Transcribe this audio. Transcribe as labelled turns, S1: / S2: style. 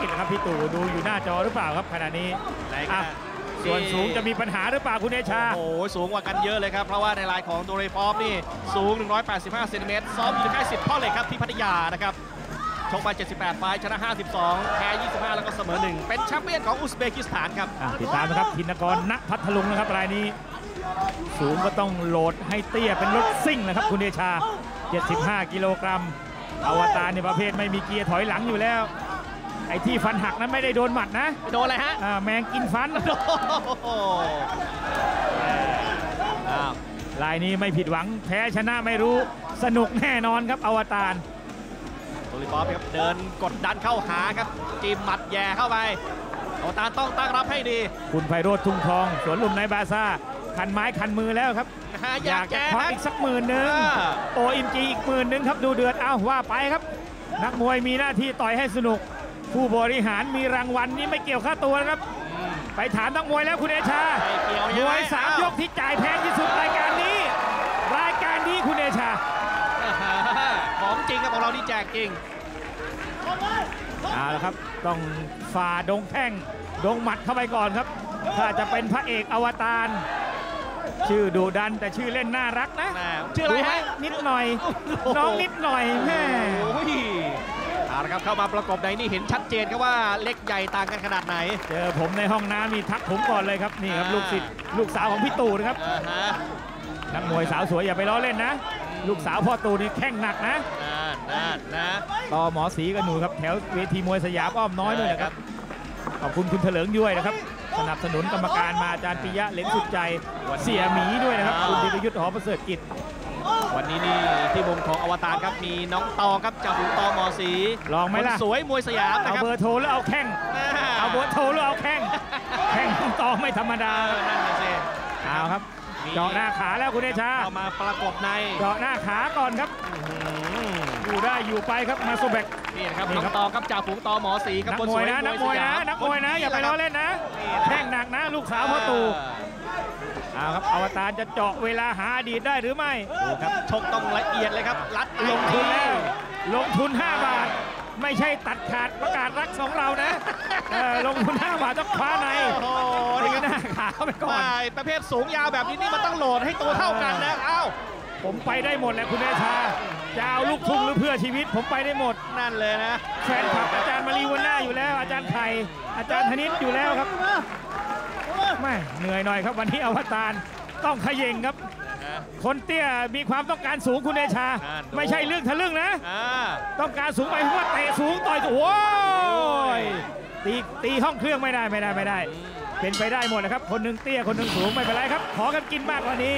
S1: กิจนะครับพี่ตู่ดูอยู่หน้าจอหรือเปล่าครับขณะนี้
S2: ในข
S1: อะ
S2: ณะ
S1: ส่วนสูงจะมีปัญหาหรือเปล่าคุณเดชา
S2: โอ้โห สูงกว่ากันเยอะเลยครับ เพราะว่าในลายของตัวเรฟอร์มนี่ สูง 185 เซนติเมตร ซ้อมอยู่ที่ค่ายสิบพ่อเหล็กครับ ที่พัทยานะครับ ชกไป78 ไฟล์ชนะ 52 แพ้ 25 แล้วก็เสมอ 1 เป็นแชมป์เปี้ยนของอุซเบกิสถานครับ
S1: อะติดตามนะครับธินกรณพัทลุงนะครับรายนี้ สูงก็ต้องโหลดให้เตี้ยเป็นรถซิ่งนะครับคุณเดชา 75 กิโลกรัมอวตารในประเภทไม่มีเกียร์ถอยหลังอยู่แล้ว ไอ้ที่ฟันหักนั้นไม่ได้โดนหมัดนะ
S2: โดนอะไรฮะ
S1: อ่าแมงกินฟัน
S2: โอ้โหอ้าว
S1: ลายนี้ไม่ผิดหวังแพ้ชนะไม่รู้สนุกแน่นอนครับอวตาร
S2: ตัวเรฟอร์มครับเดินกดดันเข้าหาครับจิ้มหมัดแย่เข้าไปอวตารต้องตั้งรับให้ดี
S1: คุณไพโรธทุ่งทอง สวนลุมในบาซ่าคันไม้คันมือแล้วครับ
S2: นะฮะอาย
S1: อยากกจะ
S2: แก้
S1: ควัก
S2: ฮะ
S1: อีกสักหมื่นหนึ่ง
S2: อ่า
S1: โออิมจีอีกหมื่นหนึ่งครับดูเดือดเอาว่าไปครับ นักมวยมีหน้าที่ต่อยให้สนุก ผู้บริหารมีรางวัลนี่ไม่เกี่ยวค่าตัวนะครับ
S2: อืม
S1: ไปถามนักมวยแล้วคุณเอชา
S2: ไม่เกี่ยว
S1: ม
S2: ยังไง
S1: วยสาม
S2: อ้า
S1: ยกที่จ่ายแพงที่สุดรายการนี้ รายการนี้คุณเอชา
S2: ของจริงครับของเรานี่แจกจริง
S1: เอาละครับ ต้องฝ่าดงแท่งดงหมัดเข้าไปก่อนครับ ถ้าจะเป็นพระเอกอวตารชื่อดุดันแต่ชื่อเล่นน่ารักนะ
S2: แหม่ชื่ออะไร
S1: ดูหม
S2: ฮะ
S1: นิดหน่อย น้องนิดหน่อยแม่
S2: โอ้ยเอา ละครับเข้ามาประกบในนี่เห็นชัดเจนครับว่าเล็กใหญ่ต่างกันขนาดไหน
S1: เจอผมในห้องน้ำมีทักผมก่อนเลยครับนี่ครับ
S2: อ่า
S1: ลูกศิษย์ลูกสาวของพี่ตู่นะครับ
S2: อ่าฮะ
S1: นักมวยสาวสวยอย่าไปล้อเล่นนะ ลูกสาวพ่อตู่นี่แข้งหนักนะ
S2: นั่นนั่นนะ
S1: ต่อหมอสีกันหนูครับแถวเวทีมวยสยามอ้อมน้อยด้วยนะครับขอบคุณคุณเถลิงด้วยนะครับ สนับสนุนกรรมการมาอาจารย์ปิยะเหล็กสุดใจ เสียหมีด้วยนะครับ คุณธีรยุทธ์หอประเสริฐกิจ
S2: วันนี้นี่ที่มุมของอวตารครับมีน้องตองครับจากหูตองมอสี
S1: ลองไหมล่ะ
S2: คนสวยมวยสยามนะ
S1: เอา
S2: ครับ
S1: เบอร์โทรหรือเอาแข้งเอาเบอร์โทรหรือเอาแข้งแข้งของตองไม่ธรรมดา
S2: เออนั่นน่ะสิ
S1: เอาครับ
S2: มี
S1: เจาะหน้าขาแล้วคุณเดชา
S2: เข้ามาประกบใน
S1: เจาะหน้าขาก่อนครับ
S2: อื้อหือ
S1: อยู่ได้อยู่ไปครับมาโซแบก
S2: นี่นะครับ
S1: นี่
S2: น้อง
S1: ครับ
S2: ตองครับจากฝูงตอหมอสีครับ
S1: นัก
S2: คน
S1: ม
S2: ส
S1: ว
S2: วยย
S1: นะนักมวยนะ
S2: สา
S1: นักมวยนะอย่าไปล้อเล่นนะ
S2: นี่นะ
S1: แข้งหนักนะลูกสาวพ่อตู่ เอาครับอวตารจะเจาะเวลาหาอดีตได้หรือไม่
S2: ดูครับชกต้องละเอียดเลยครับรัด
S1: ลงทุนแล้ว ลงทุน 5 บาท ไม่ใช่ตัดขาดประกาศรักของเรานะเออลงทุน 5 บาทต้องคว้าใน
S2: โอ้โห
S1: ตี
S2: นี่
S1: หน้าขาไปก่อน
S2: ไม่ประเภทสูงยาวแบบนี้นี่มันต้องโหลดให้ตัวเท่ากันนะเอ้า
S1: ผมไปได้หมดแหละคุณเดชาจะเอาลูกทุ่งหรือเพื่อชีวิต ผมไปได้หมด
S2: นั่นเลยนะ
S1: แฟนคลับอาจารย์มารีวันหน้าอยู่แล้ว อาจารย์ไข่อาจารย์ธนิตอยู่แล้วครับไม่เหนื่อยหน่อยครับวันนี้อวตารต้องเขย่งครับ คนเตี้ยมีความต้องการสูงคุณเดชา
S2: นั่นดู
S1: ไม่ใช่เรื่องทะลึ่งนะ
S2: อ่า
S1: ต้องการสูงไปเพราะว่าเตะสูงต่อยสูงโอ้ยตีตีห้องเครื่องไม่ได้ไม่ได้ไม่ได้ เป็นไปได้หมดนะครับ คนหนึ่งเตี้ยคนหนึ่งสูงไม่เป็นไรครับ ขอกันกินมากกว่านี้